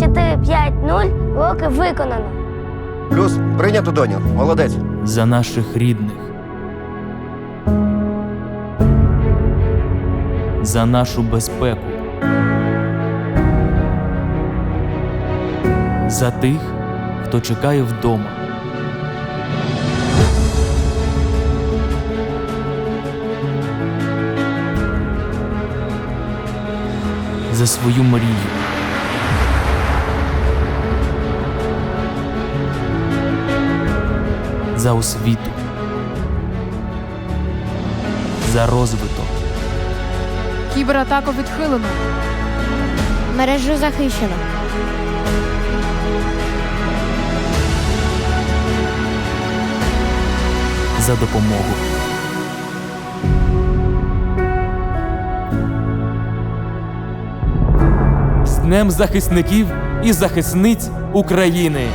4-5-0 роки виконано. Плюс прийнято доню. Молодець. за наших рідних, за нашу безпеку, за тих, хто чекає вдома. За свою мрію. За освіту. За розвиток. Кібератаку відхилено. Мережу захищено. за допомогу. З Днем захисників і захисниць України!